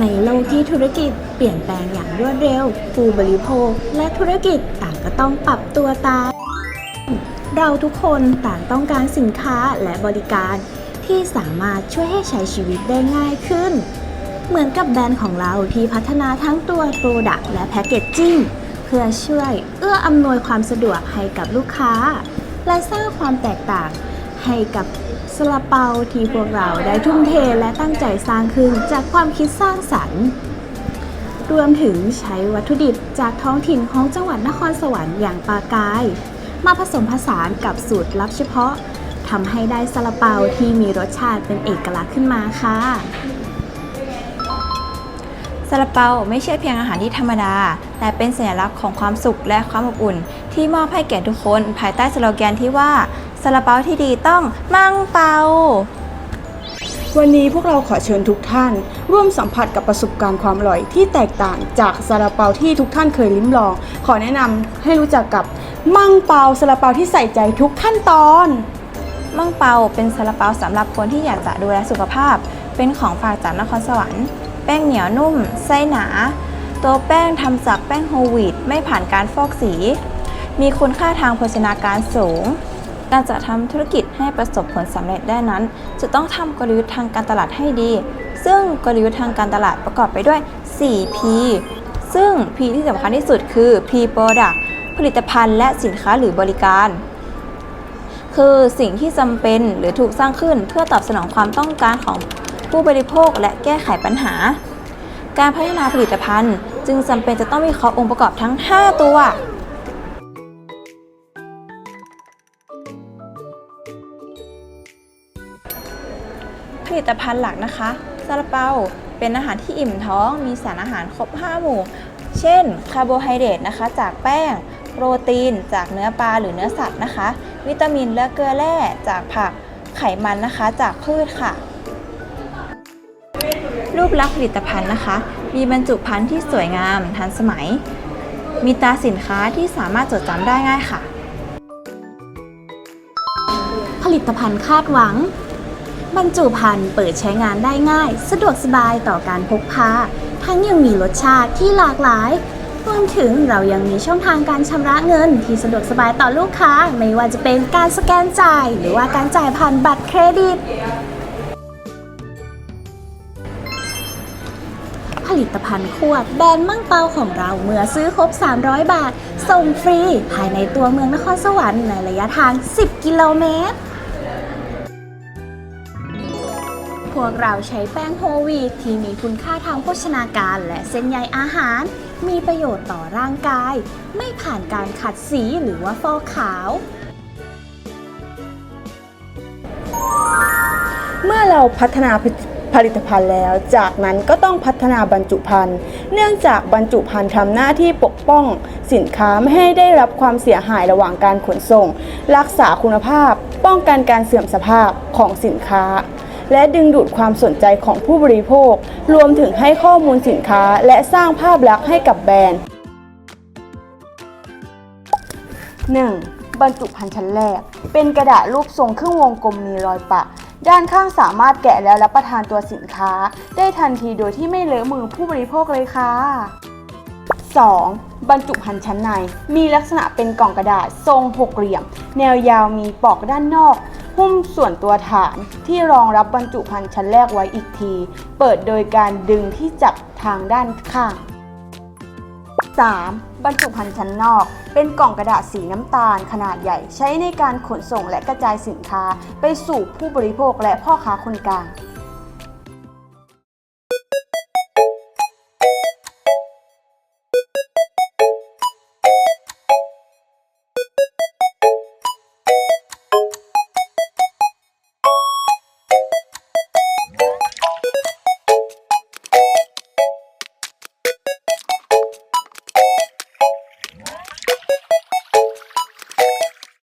ในโลกที่ธุรกิจเปลี่ยนแปลงอย่างรวดเร็ว ผู้บริโภคและธุรกิจต่างก็ต้องปรับตัวตาม เราทุกคนต่างต้องการสินค้าและบริการ ที่สามารถช่วยให้ใช้ชีวิตได้ง่ายขึ้น เหมือนกับแบรนด์ของเราที่พัฒนาทั้งตัวโปรดักต์และแพคเกจจิ้งเพื่อช่วยเอื้ออำนวยความสะดวกให้กับลูกค้า และสร้างความแตกต่างให้กับ ซาลาเปาที่พวกเราได้ทุ่มเทและตั้งใจสร้างขึ้นจากความคิดสร้างสรรค์ รวมถึงใช้วัตถุดิบจากท้องถิ่นของจังหวัดนครสวรรค์อย่างปลากาย มาผสมผสานกับสูตรลับเฉพาะทำให้ได้ซาลาเปาที่มีรสชาติเป็นเอกลักษณ์ขึ้นมาค่ะซาลาเปาไม่ใช่เพียงอาหารที่ธรรมดา แต่เป็นสัญลักษณ์ของความสุขและความอบอุ่น ที่มอบให้แก่ทุกคนภายใต้สโลแกนที่ว่า ซาลาเปาที่ดีต้องมั่งเปา วันนี้พวกเราขอเชิญทุกท่าน ร่วมสัมผัสกับประสบการณ์ความอร่อยที่แตกต่างจากซาลาเปาที่ทุกท่านเคยลิ้มลอง ขอแนะนำให้รู้จักกับมั่งเปาซาลาเปาที่ใส่ใจทุกขั้นตอน มั่งเปาเป็นซาลาเปาสำหรับคนที่อยากจะดูแลสุขภาพ เป็นของฝากจากนครสวรรค์ แป้งเหนียวนุ่ม ไส้หนา ตัวแป้งทำจากแป้งโฮลวีตไม่ผ่านการฟอกสี มีคุณค่าทางโภชนาการสูง การจะทำธุรกิจให้ประสบผลสำเร็จได้นั้น จะต้องทำกลยุทธ์ทางการตลาดให้ดี ซึ่งกลยุทธ์ทางการตลาดประกอบไปด้วย 4P ซึ่ง P ที่สำคัญที่สุดคือ P Product ผลิตภัณฑ์และสินค้าหรือบริการ คือสิ่งที่จำเป็นหรือถูกสร้างขึ้นเพื่อตอบสนองความต้องการของผู้บริโภคและแก้ไขปัญหา การพัฒนาผลิตภัณฑ์ จึงจำเป็นจะต้องวิเคราะองค์ประกอบทั้ง 5 ตัว ผลิตภัณฑ์หลักนะคะซาลาเปาเป็นอาหารที่อิ่มท้อง มีสารอาหารครบ 5 หมู่ เช่น คาร์โบไฮเดรตนะคะ จากแป้ง โปรตีน จากเนื้อปลาหรือเนื้อสัตว์นะคะ วิตามินและเกลือแร่จากผัก ไขมันนะคะ จากพืชค่ะ รูปลักษณ์ผลิตภัณฑ์นะคะ มีบรรจุภัณฑ์ที่สวยงาม ทันสมัย มีตราสินค้าที่สามารถจดจำได้ง่ายค่ะ ผลิตภัณฑ์คาดหวัง บรรจุภัณฑ์เปิดใช้งานได้ง่าย สะดวกสบายต่อการพกพา ทั้งยังมีรสชาติที่หลากหลาย รวมถึงเรายังมีช่องทางการชำระเงินที่สะดวกสบายต่อลูกค้า ไม่ว่าจะเป็นการสแกนจ่าย หรือว่าการจ่ายผ่านบัตรเครดิต ผลิตภัณฑ์ขวดแบรนด์มั่งเปาของเราเมื่อซื้อครบ 300 บาท ส่งฟรี ภายในตัวเมืองนครสวรรค์ในระยะทาง 10 กิโลเมตร พวกเราใช้แป้งโฮวีตที่มีคุณค่าทางโภชนาการและเส้นใยอาหาร มีประโยชน์ต่อร่างกาย ไม่ผ่านการขัดสีหรือว่าฟอกขาว เมื่อเราพัฒนาผลิตภัณฑ์แล้ว จากนั้นก็ต้องพัฒนาบรรจุภัณฑ์ เนื่องจากบรรจุภัณฑ์ทำหน้าที่ปกป้องสินค้าไม่ให้ได้รับความเสียหายระหว่างการขนส่ง รักษาคุณภาพ ป้องกันการเสื่อมสภาพของสินค้า และดึงดูดความสนใจของผู้บริโภค รวมถึงให้ข้อมูลสินค้า และสร้างภาพลักษณ์ให้กับแบรนด์ 1. บรรจุภัณฑ์ชั้นแรก เป็นกระดาษรูปทรงครึ่งวงกลมมีรอยปะ ด้านข้างสามารถแกะแล้วรับประทานตัวสินค้า ได้ทันทีโดยที่ไม่เลอะมือผู้บริโภคเลยค่ะ 2. บรรจุภัณฑ์ชั้นใน มีลักษณะเป็นกล่องกระดาษทรงหกเหลี่ยม แนวยาวมีปอกด้านนอก หุ้มส่วนตัวฐานที่รองรับบรรจุภัณฑ์ชั้นแรกไว้อีกที เปิดโดยการดึงที่จับทางด้านข้าง 3. บรรจุภัณฑ์ชั้นนอก เป็นกล่องกระดาษสีน้ำตาลขนาดใหญ่ ใช้ในการขนส่งและกระจายสินค้า ไปสู่ผู้บริโภคและพ่อค้าคนกลาง